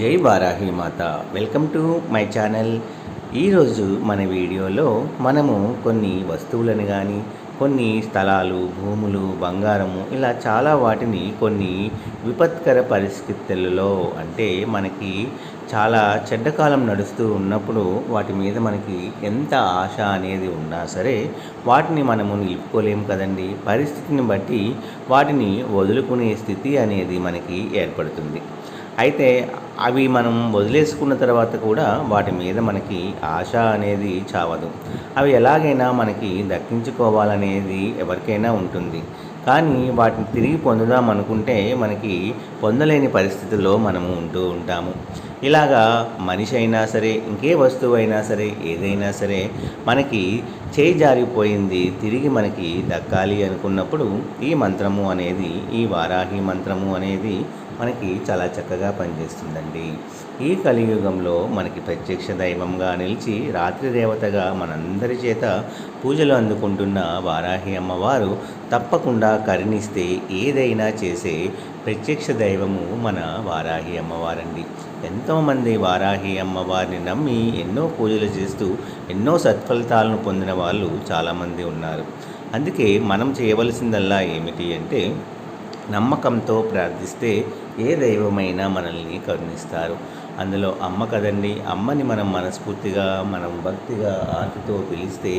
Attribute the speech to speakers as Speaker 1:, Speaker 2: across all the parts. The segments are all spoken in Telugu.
Speaker 1: జై వారాహి మాత. Welcome to my channel. ఈరోజు మన వీడియోలో మనము కొన్ని వస్తువులను కానీ కొన్ని స్థలాలు భూములు బంగారము ఇలా చాలా వాటిని కొన్ని విపత్కర పరిస్థితులలో అంటే మనకి చాలా చెడ్డకాలం నడుస్తూ ఉన్నప్పుడు వాటి మీద మనకి ఎంత ఆశ అనేది ఉన్నా సరే వాటిని మనము నిలుపుకోలేము కదండి. పరిస్థితిని బట్టి వాటిని వదులుకునే స్థితి అనేది మనకి ఏర్పడుతుంది. అయితే అవి మనం వదిలేసుకున్న తర్వాత కూడా వాటి మీద మనకి ఆశ అనేది చావదు. అవి ఎలాగైనా మనకి దక్కించుకోవాలనేది ఎవరికైనా ఉంటుంది. కానీ వాటిని తిరిగి పొందుదాం అనుకుంటే మనకి పొందలేని పరిస్థితుల్లో మనము ఉంటూ ఉంటాము. ఇలాగా మనిషి అయినా సరే ఇంకే వస్తువు అయినా సరే ఏదైనా సరే మనకి చేయి జారిపోయింది. తిరిగి మనకి దక్కాలి అనుకున్నప్పుడు ఈ మంత్రము అనేది ఈ వారాహి మంత్రము అనేది మనకి చాలా చక్కగా పనిచేస్తుందండి. ఈ కలియుగంలో మనకి ప్రత్యక్ష దైవంగా నిలిచి రాత్రి దేవతగా మనందరి చేత పూజలు అందుకుంటున్న వారాహి అమ్మవారు తప్పకుండా కరుణిస్తే ఏదైనా చేసే ప్రత్యక్ష దైవము మన వారాహి అమ్మవారండి. ఎంతోమంది వారాహి అమ్మవారిని నమ్మి ఎన్నో పూజలు చేస్తూ ఎన్నో సత్ఫలితాలను పొందిన వాళ్ళు చాలామంది ఉన్నారు. అందుకే మనం చేయవలసిందల్లా ఏమిటి అంటే నమ్మకంతో ప్రార్థిస్తే ఏ దైవమైనా మనల్ని కరుణిస్తారు. అందులో అమ్మ కదండి అమ్మని మనం మనస్ఫూర్తిగా మనం భక్తిగా ఆర్తితో పిలిస్తే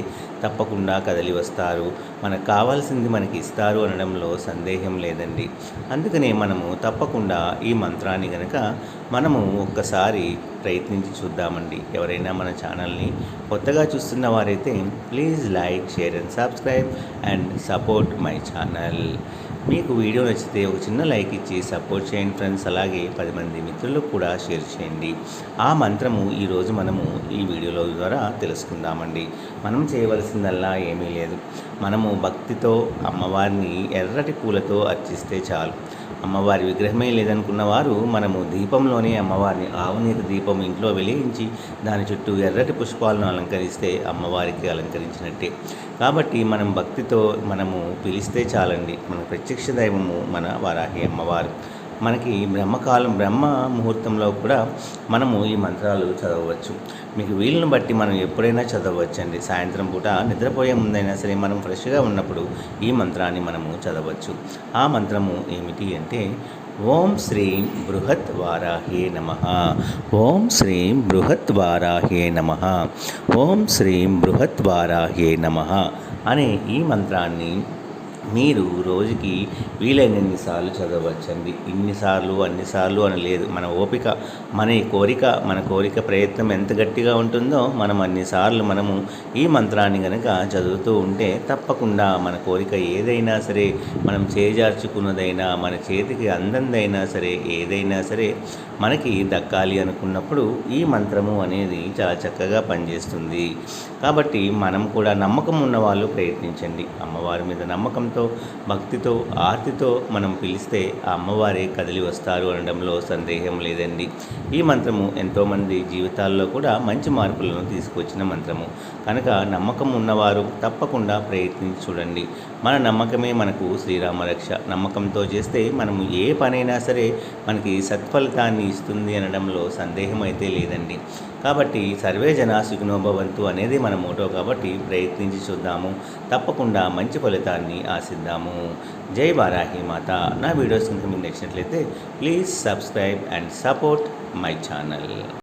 Speaker 1: తప్పకుండా కదలి వస్తారు. మనకు కావాల్సింది మనకి ఇస్తారు అనడంలో సందేహం లేదండి. అందుకనే మనము తప్పకుండా ఈ మంత్రాన్ని గనక మనము ఒక్కసారి ప్రయత్నించి చూద్దామండి. ఎవరైనా మన ఛానల్ని కొత్తగా చూస్తున్న వారైతే please like share and subscribe and support my channel. మీకు వీడియో నచ్చితే ఒక చిన్న లైక్ ఇచ్చి సపోర్ట్ చేయండి ఫ్రెండ్స్. అలాగే పది మంది మిత్రులకు కూడా షేర్ చేయండి. ఆ మంత్రము ఈరోజు మనము ఈ వీడియోలో ద్వారా తెలుసుకుందామండి. మనం చేయవలసిందల్లా ఏమీ లేదు. మనము భక్తితో అమ్మవారిని ఎర్రటి పూలతో అర్చిస్తే చాలు. అమ్మవారి విగ్రహమే లేదనుకున్న వారు మనము దీపంలోనే అమ్మవారిని ఆవునీతి దీపం ఇంట్లో వెలిగించి దాని చుట్టూ ఎర్రటి పుష్పాలను అలంకరిస్తే అమ్మవారికి అలంకరించినట్టే. కాబట్టి మనం భక్తితో మనము పిలిస్తే చాలండి. మన ప్రత్యక్ష దైవము మన వారాహి అమ్మవారు. మనకి బ్రహ్మకాలం బ్రహ్మ ముహూర్తంలో కూడా మనము ఈ మంత్రాలు చదవవచ్చు మీకు వీలును బట్టి మనం ఎప్పుడైనా చదవచ్చండి. సాయంత్రం పూట నిద్రపోయే ముందైనా సరే మనం ఫ్రెష్గా ఉన్నప్పుడు ఈ మంత్రాన్ని మనము చదవచ్చు. ఆ మంత్రము ఏమిటి అంటే ఓం శ్రీం బృహత్ వారాహే నమ. ఓం శ్రీం బృహత్ వారాహే నమ. ఓం శ్రీం బృహత్ వారాహే నమ అనే ఈ మంత్రాన్ని మీరు రోజుకి వీలైనన్ని సార్లు చదవచ్చండి. ఇన్నిసార్లు అన్నిసార్లు అని లేదు. మన ఓపిక మన ఈ కోరిక మన కోరిక ప్రయత్నం ఎంత గట్టిగా ఉంటుందో మనం అన్నిసార్లు మనము ఈ మంత్రాన్ని కనుక చదువుతూ ఉంటే తప్పకుండా మన కోరిక ఏదైనా సరే మనం చేజార్చుకున్నదైనా మన చేతికి అందందైనా సరే ఏదైనా సరే మనకి దక్కాలి అనుకున్నప్పుడు ఈ మంత్రము అనేది చాలా చక్కగా పనిచేస్తుంది. కాబట్టి మనం కూడా నమ్మకం ఉన్న వాళ్ళు ప్రయత్నించండి. అమ్మవారి మీద నమ్మకం నమ్మకంతో భక్తితో ఆర్తితో మనం పిలిస్తే ఆ అమ్మవారే కదిలి వస్తారు అనడంలో సందేహం లేదండి. ఈ మంత్రము ఎంతోమంది జీవితాల్లో కూడా మంచి మార్పులను తీసుకొచ్చిన మంత్రము. కనుక నమ్మకం ఉన్నవారు తప్పకుండా ప్రయత్నించి చూడండి మన నమ్మకమే మనకు శ్రీరామరక్ష. నమ్మకంతో చేస్తే మనము ఏ పనైనా సరే మనకి సత్ఫలితాన్ని ఇస్తుంది అనడంలో సందేహం అయితే లేదండి. కాబట్టి సర్వే జన సుఖినోభవంతు అనేది మన మోటో కాబట్టి ప్రయత్నించి చూద్దాము. తప్పకుండా మంచి ఫలితాన్ని ఆశిద్దాము. జై వారాహి మాత. నా వీడియోస్ కనుక మీకు నచ్చినట్లయితే please subscribe and support my channel